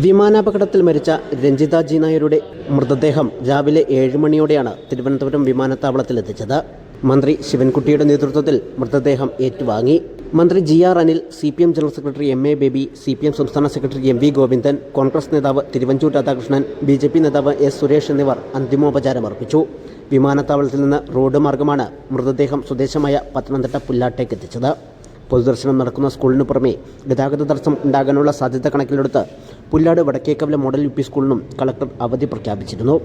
വിമാനാപകടത്തിൽ മരിച്ച രഞ്ജിത ജി നായരുടെ മൃതദേഹം രാവിലെ ഏഴ് മണിയോടെയാണ് തിരുവനന്തപുരം വിമാനത്താവളത്തിൽ എത്തിച്ചത്. മന്ത്രി ശിവൻകുട്ടിയുടെ നേതൃത്വത്തിൽ മൃതദേഹം ഏറ്റുവാങ്ങി. മന്ത്രി G R Anil C P M general secretary M A Baby C P M സംസ്ഥാന secretary M V Govindan Congress നേതാവ് Thiruvanchoor Radhakrishnan B J P നേതാവ് എസ് സുരേഷ് എന്നിവർ അന്തിമോപചാരം അർപ്പിച്ചു. വിമാനത്താവളത്തിൽ നിന്ന് റോഡ് മാർഗമാണ് മൃതദേഹം സ്വദേശമായ പത്തനംതിട്ട പുല്ലാട്ടേക്ക് എത്തിച്ചത്. പൊതുദർശനം നടക്കുന്ന സ്കൂളിന് പുറമെ ഗതാഗത തടസ്സം ഉണ്ടാകാനുള്ള സാധ്യത കണക്കിലെടുത്ത് Pullad Vadakkekavala model U P സ്കൂളിനും collector അവധി പ്രഖ്യാപിച്ചിരുന്നു.